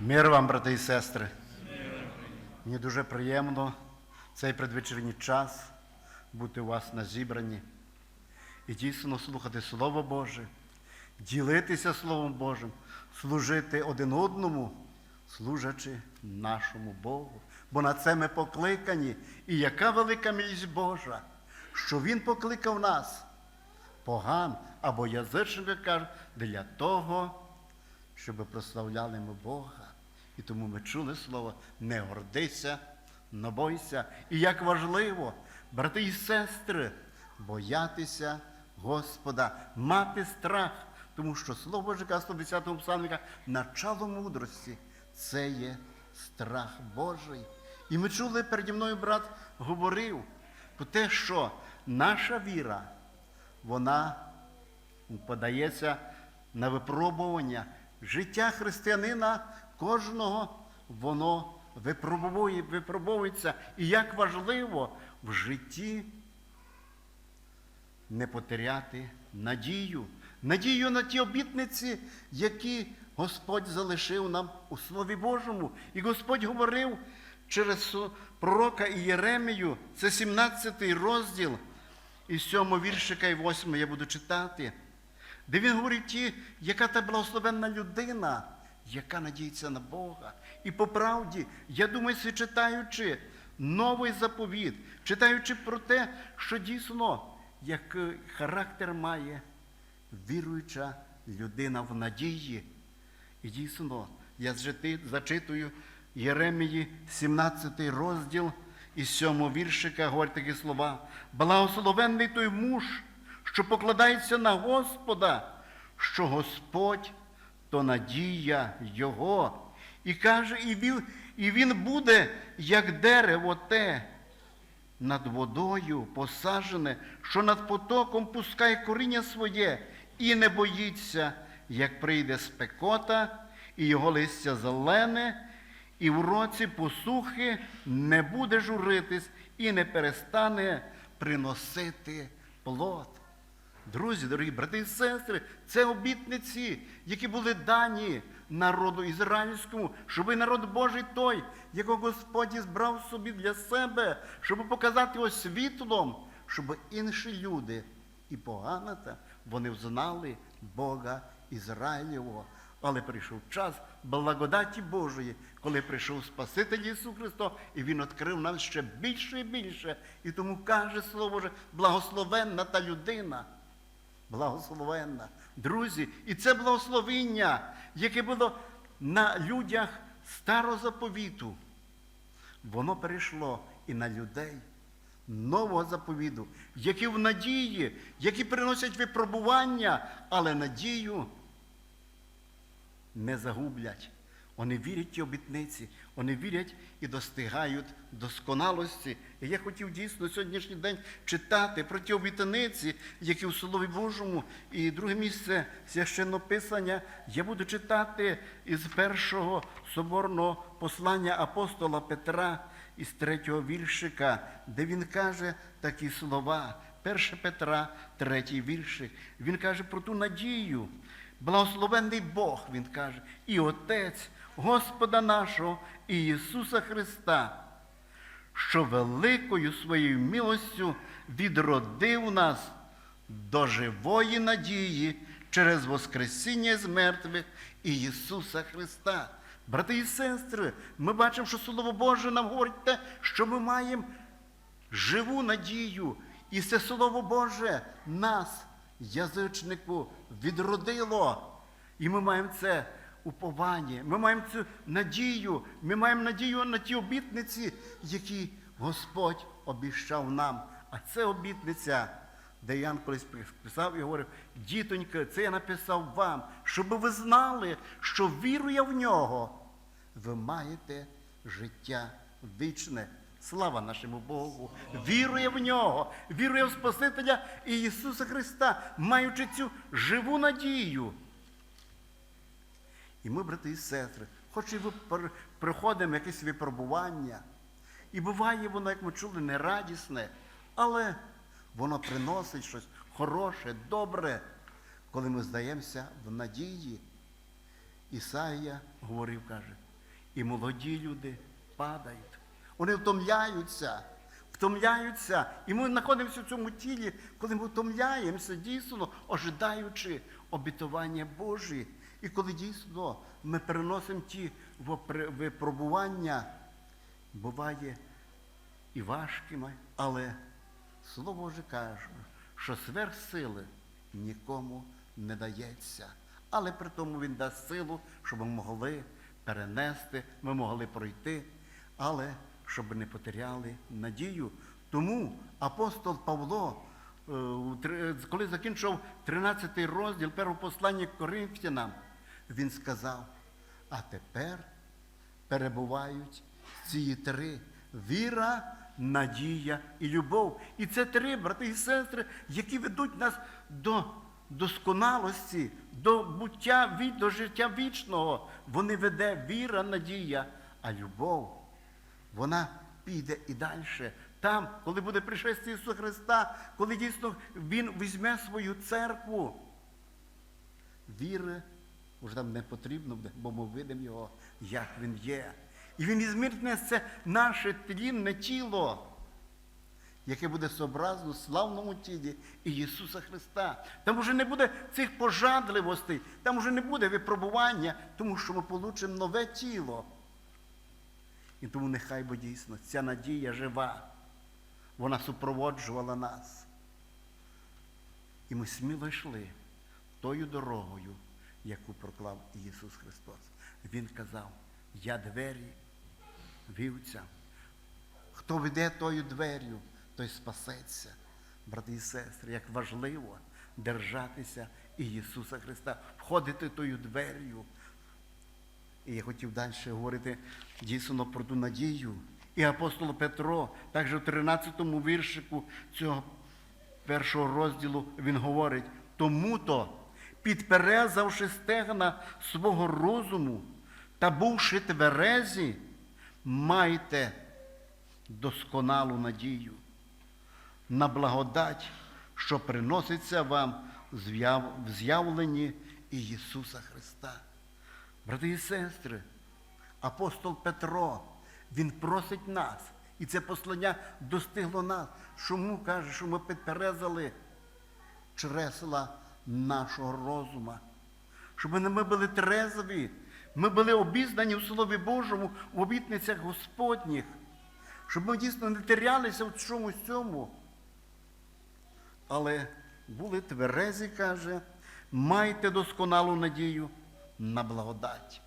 Мир вам, брати і сестри. Мені дуже приємно в цей предвечірній час бути у вас на зібранні і дійсно слухати Слово Боже, ділитися Словом Божим, служити один одному, служачи нашому Богу. Бо на це ми покликані. І яка велика милість Божа, що Він покликав нас, поган або язичника, для того, щоб прославляли ми Бога. І тому ми чули слово не гордися, не бойся. І як важливо, брати і сестри, боятися Господа, мати страх, тому що слово Боже каже в 110-му псалмі начало мудрості це є страх Божий. І ми чули переді мною брат говорив про те, що наша віра, вона подається на випробування. Життя християнина кожного воно випробовує, випробовується. І як важливо в житті не потеряти надію. Надію на ті обітниці, які Господь залишив нам у Слові Божому. І Господь говорив через пророка Ієремію, це 17 розділ, і 7 віршика, і 8 я буду читати, де він говорить ті, яка та благословенна людина, яка надіється на Бога. І по правді, я думаю, читаючи новий заповіт, читаючи про те, що дійсно, як е, характер має віруюча людина в надії. І дійсно, я зачитую Єремії, 17 розділ із 7 віршика, говорить такі слова. Благословенний той муж, що покладається на Господа, що Господь то надія Його. І каже, і він, і він буде, як дерево те, над водою посаджене, що над потоком пускає коріння своє і не боїться, як прийде спекота, і його листя зелене, і в році посухи не буде журитись і не перестане приносити плод. Друзі, дорогі брати і сестри, це обітниці, які були дані народу ізраїльському, щоб народ Божий той, якого Господь збрав собі для себе, щоб показати його світлом, щоб інші люди і поганата, вони взнали Бога Ізраїлєвого. Але прийшов час благодаті Божої, коли прийшов Спаситель Ісус Христос, і Він відкрив нам ще більше і більше. І тому каже Слово Боже, благословенна та людина. Благословенна. Друзі, і це благословіння, яке було на людях старозаповіту, воно перейшло і на людей нового заповіду, які в надії, які приносять випробування, але надію не загублять. Вони вірять ті обітниці, вони вірять і достигають досконалості. І я хотів дійсно сьогоднішній день читати про ті обітниці, які в Слові Божому. І друге місце священного писання я буду читати із першого соборного послання апостола Петра із третього віршика, де він каже такі слова. 1 Петра, третій віршик. Він каже про ту надію. Благословенний Бог, Він каже, і Отець Господа нашого Ісуса Христа, що великою своєю милостю відродив нас до живої надії через Воскресіння з мертвих Ісуса Христа. Брати і сестри, ми бачимо, що Слово Боже нам говорить те, що ми маємо живу надію. І це Слово Боже нас, язичнику, відродило. І ми маємо це уповання, ми маємо цю надію, ми маємо надію на ті обітниці, які Господь обіщав нам. А це обітниця, де Ян колись писав і говорив, дітонька, це я написав вам, щоб ви знали, що вірує в нього, ви маєте життя вічне. Слава нашому Богу! Вірує в нього, вірує в Спасителя Ісуса Христа, маючи цю живу надію. І ми, брати і сестри, хоч і пер- якесь випробування, і буває воно, як ми чули, нерадісне, але воно приносить щось хороше, добре, коли ми здаємося в надії. Ісаїя говорив, каже, і молоді люди падають. Вони втомляються, втомляються. І ми знаходимося в цьому тілі, коли ми втомляємося, дійсно, ожидаючи обітування Божі. І коли дійсно ми переносимо ті випробування, буває і важкими, але Слово Боже каже, що сверх сили нікому не дається. Але при тому Він дасть силу, щоб ми могли перенести, ми могли пройти, але щоб не потеряли надію. Тому апостол Павло, е, коли закінчив 13 розділ першого послання Коринфянам, він сказав, а тепер перебувають ці три віра, надія і любов. І це три брати і сестри, які ведуть нас до досконалості, до буття до життя вічного. Вони веде віра, надія, а любов. Вона піде і далі. Там, коли буде пришестя Ісуса Христа, коли дійсно Він візьме свою церкву, віри вже там не потрібно буде, бо ми видимо його, як він є. І він ізмірне це наше тлінне тіло, яке буде сообразно славному тілі Ісуса Христа. Там вже не буде цих пожадливостей, там вже не буде випробування, тому що ми получимо нове тіло. І тому нехай бо дійсно ця надія жива, вона супроводжувала нас. І ми сміло йшли тою дорогою, яку проклав Ісус Христос. Він казав, я двері вівця. Хто веде тою дверю, той спасеться. Брати і сестри, як важливо держатися Ісуса Христа, входити тою дверю. І я хотів далі говорити дійсно про ту надію. І апостол Петро, також в 13-му віршику цього першого розділу, він говорить, тому-то, підперезавши стегна свого розуму та бувши тверезі, майте досконалу надію на благодать, що приноситься вам в з'явленні Ісуса Христа. Брати і сестри, апостол Петро, він просить нас, і це послання достигло нас, що му каже, що ми підперезали чресла нашого розума, щоб ми були трезві, ми були обізнані в Слові Божому, в обітницях Господніх, щоб ми дійсно не терялися в чомусь цьому. Але були тверезі, каже, майте досконалу надію на благодать.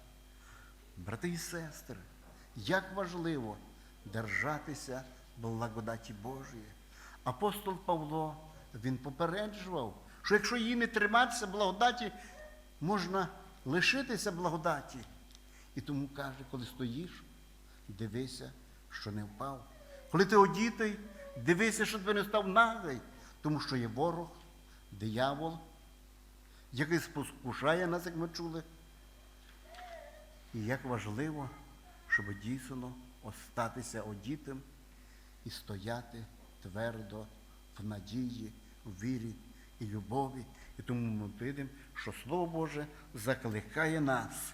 Брати і сестри, як важливо держатися благодаті Божої. Апостол Павло, він попереджував, що якщо її не триматися благодаті, можна лишитися благодаті. І тому каже, коли стоїш, дивися, що не впав. Коли ти одітий, дивися, що ти не став нагий, тому що є ворог, диявол, який спокушає нас, як ми чули. І як важливо, щоб дійсно остатися одітим і стояти твердо в надії, в вірі і любові. І тому ми видимо, що Слово Боже закликає нас,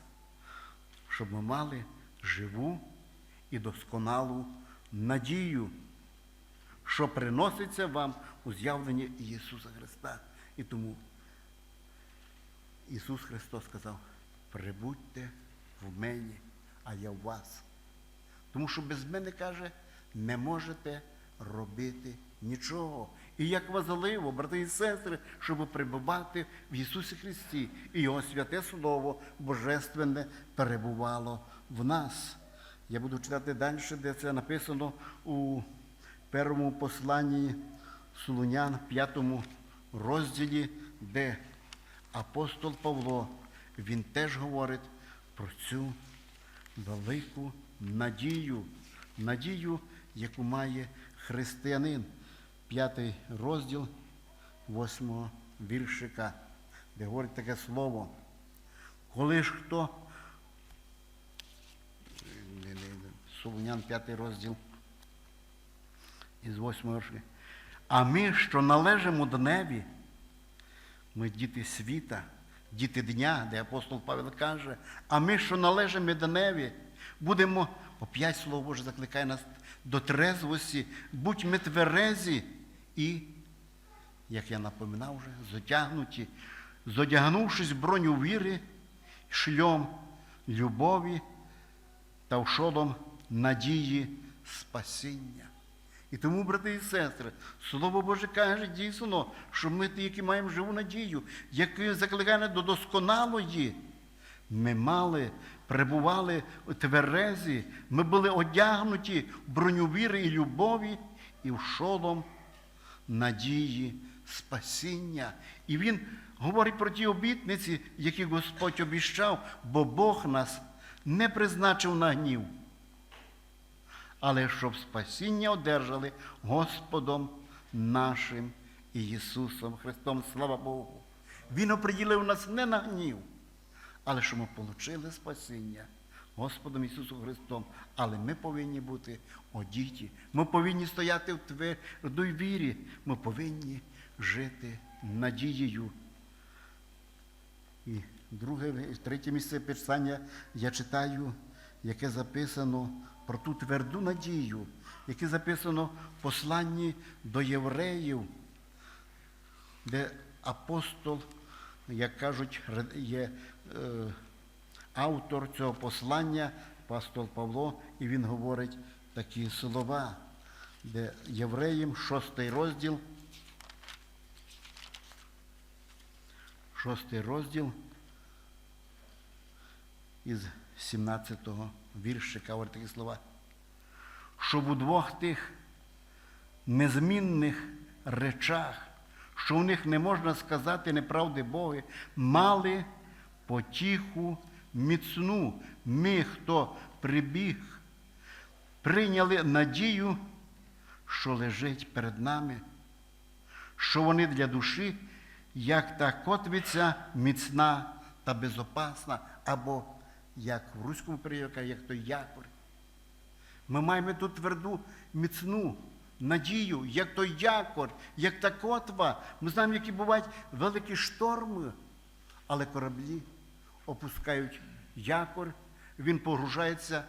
щоб ми мали живу і досконалу надію, що приноситься вам у з'явленні Ісуса Христа. І тому Ісус Христос сказав, прибудьте в мені, а я в вас. Тому що без мене, каже, не можете робити нічого. І як важливо, брати і сестри, щоб прибувати в Ісусі Христі, і Його святе Слово Божественне перебувало в нас. Я буду читати далі, де це написано у першому посланні Солунян, п'ятому розділі, де апостол Павло, він теж говорить про цю велику надію, надію, яку має християнин. П'ятий розділ восьмого віршика, де говорить таке слово. Коли ж хто, Солонян, п'ятий розділ із восьмого віршика. А ми, що належимо до небі, ми діти світа, діти дня, де апостол Павел каже, а ми, що належимо до небі, Будемо, опять Слово Боже закликає нас до трезвості, будьмо тверезі і, як я напоминав вже, зодягнуті, зодягнувшись броню віри, шльом любові та вшолом надії спасіння. І тому, брати і сестри, Слово Боже каже дійсно, що ми ті, які маємо живу надію, які закликає до досконалої. Ми мали, перебували у тверезі, ми були одягнуті броню віри і любові і в шолом надії, спасіння. І він говорить про ті обітниці, які Господь обіщав, бо Бог нас не призначив на гнів, але щоб спасіння одержали Господом нашим Ісусом Христом. Слава Богу. Він оприділив нас не на гнів, але щоб ми отримали спасіння Господом Ісусом Христом. Але ми повинні бути одіті. Ми повинні стояти в твердій вірі. Ми повинні жити надією. І друге, третє місце писання я читаю, яке записано про ту тверду надію, яке записано в посланні до євреїв, де апостол, як кажуть, є е, автор цього послання, апостол Павло, і він говорить такі слова, де євреїм, шостий розділ, шостий розділ із 17-го віршика говорить такі слова. Щоб у двох тих незмінних речах, що в них не можна сказати неправди Боги, мали потіху міцну. Ми, хто прибіг, прийняли надію, що лежить перед нами, що вони для душі, як та котвиця міцна та безопасна, або як в руському періоді, як той якор. Ми маємо ту тверду, міцну надію, як той якор, як та котва. Ми знаємо, які бувають великі шторми, але кораблі опускають якор, він погружається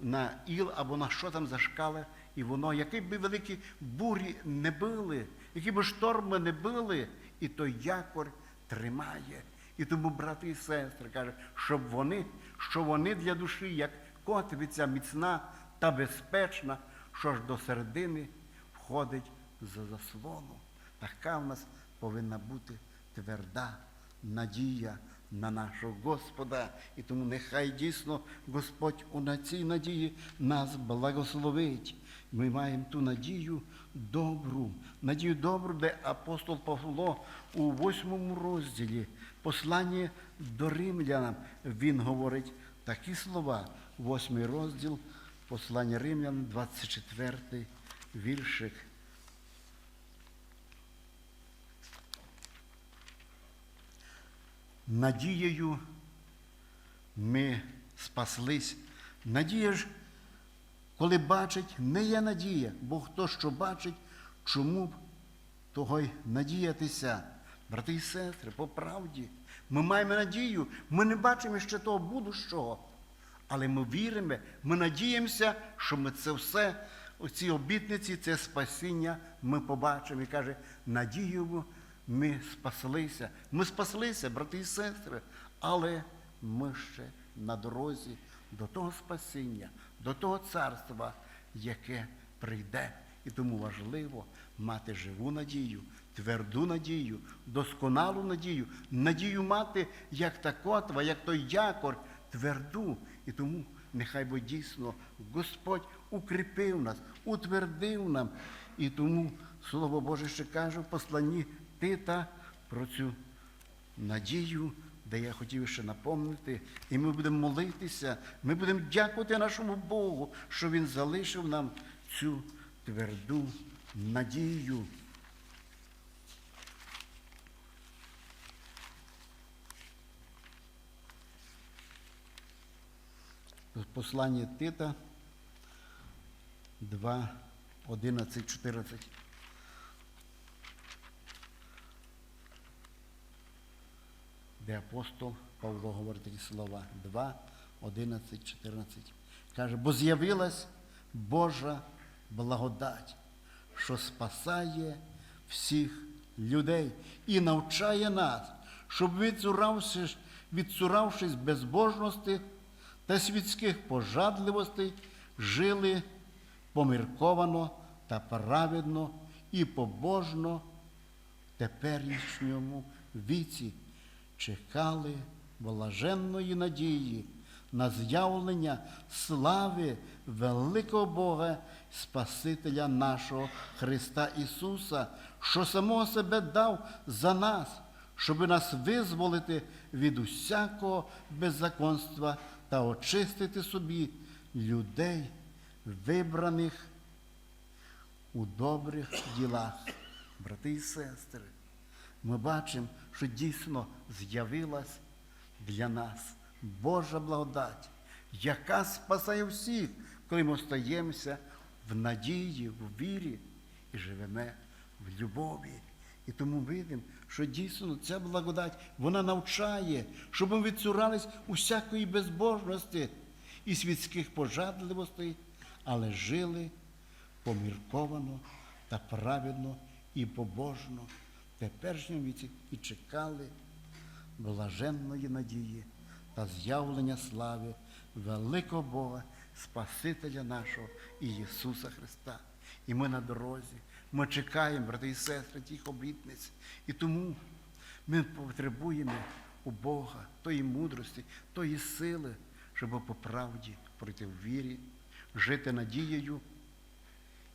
на іл або на що там зашкале, і воно, які б великі бурі не били, які б шторми не били, і той якор тримає. І тому, брати і сестри, каже, щоб вони, що вони для душі, як котвиця міцна та безпечна, що ж до середини входить за заслону. Така в нас повинна бути тверда надія на нашого Господа. І тому нехай дійсно Господь у на цій надії нас благословить. Ми маємо ту надію добру, надію добру, де апостол Павло у восьмому розділі послання до римлянам, він говорить такі слова, восьмий розділ, послання римлян, 24 віршик. Надією ми спаслись. Надія ж, коли бачить, не є надія, бо хто що бачить, чому б того й надіятися. Брати і сестри, по правді, ми маємо надію, ми не бачимо ще того будущого, але ми віримо, ми надіємося, що ми це все, оці обітниці, це спасіння ми побачимо. І каже, надіємо, ми спаслися. Ми спаслися, брати і сестри, але ми ще на дорозі до того спасіння, до того царства, яке прийде. І тому важливо мати живу надію, тверду надію, досконалу надію, надію мати, як та котва, як той якор, тверду. І тому нехай би дійсно Господь укріпив нас, утвердив нам. І тому Слово Боже ще каже в посланні Тита про цю надію, де я хотів ще напомнити, і ми будемо молитися, ми будемо дякувати нашому Богу, що Він залишив нам цю тверду надію. Послання Тита 2, 11, 14. Де апостол Павло говорить такі слова 2, 11, 14. Каже, бо з'явилась Божа благодать, що спасає всіх людей і навчає нас, щоб відцуравшись, відцуравшись безбожності та світських пожадливостей, жили помірковано та праведно і побожно в теперішньому віці, чекали блаженної надії на з'явлення слави великого Бога, Спасителя нашого Христа Ісуса, що самого себе дав за нас, щоб нас визволити від усякого беззаконства та очистити собі людей, вибраних у добрих ділах. Брати і сестри, ми бачимо, що дійсно з'явилась для нас Божа благодать, яка спасає всіх, коли ми остаємося в надії, в вірі і живемо в любові. І тому видимо, що дійсно ця благодать вона навчає, щоб ми відцурались усякої безбожності і світських пожадливостей, але жили помірковано та праведно і побожно теперішньому віці і чекали блаженної надії та з'явлення слави великого Бога, Спасителя нашого Ісуса Христа. І ми на дорозі, ми чекаємо, брати і сестри, тих обітниць. І тому ми потребуємо у Бога тої мудрості, тої сили, щоб по правді пройти в вірі, жити надією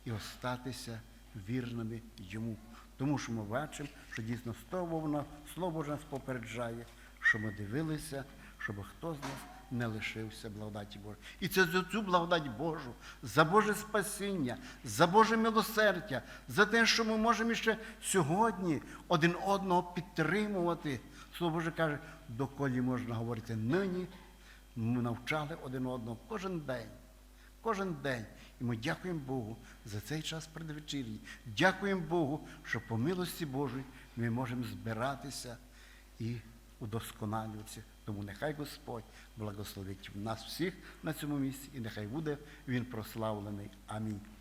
і остатися вірними йому. Тому що ми бачимо, що дійсно слово воно, слово Боже нас попереджає, що ми дивилися, щоб хто з нас не лишився благодаті Божої. І це за цю благодать Божу, за Боже спасіння, за Боже милосердя, за те, що ми можемо ще сьогодні один одного підтримувати. Слово Боже каже, доколі можна говорити нині, ми навчали один одного кожен день. Кожен день. І ми дякуємо Богу за цей час предвечір'ї. Дякуємо Богу, що по милості Божій ми можемо збиратися і удосконалюватися. Тому нехай Господь благословить нас всіх на цьому місці, і нехай буде Він прославлений. Амінь.